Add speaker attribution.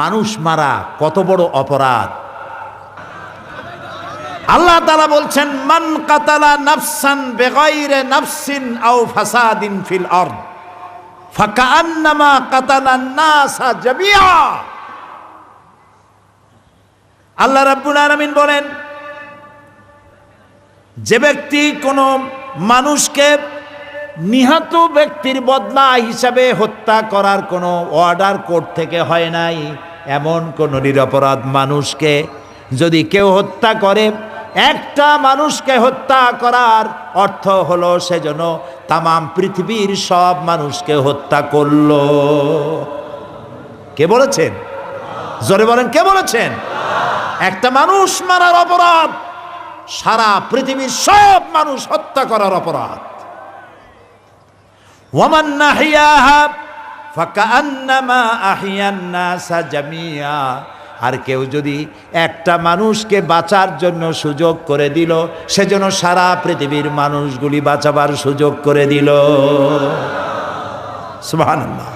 Speaker 1: মানুষ মারা, কত বড় অপরাধ। আল্লাহ তালা বলছেন, মান কাতালা নাফসান বেগাইরে নাফসিন আও ফাসাদিন ফিল আরদ ফাকান্নামা কাতালান নাসা জামিয়া আল্লাহ রাব্বুল আলামিন বলেন, যে ব্যক্তি কোনো মানুষকে নিহত ব্যক্তির বদলা হিসাবে হত্যা করার কোনো অর্ডার কোর্ট থেকে হয় নাই। এমন কোন নিরপরাধ মানুষকে যদি কেউ হত্যা করে, একটা মানুষকে হত্যা করার অর্থ হলো সেজন্য তামাম পৃথিবীর সব মানুষকে হত্যা করল। কে বলেছেন? জোরে বলেন, কে বলেছেন? একটা মানুষ মারার অপরাধ, সারা পৃথিবীর সব মানুষ হত্যা করার অপরাধ। ওয়ামান নাহিয়াহা ফাকান্নামা আহিয়ান নাসা জামিয়া আর কেউ যদি একটা মানুষকে বাঁচার জন্য সুযোগ করে দিল সেজন্য সারা পৃথিবীর মানুষগুলি বাঁচাবার সুযোগ করে দিল। সুবহানাল্লাহ।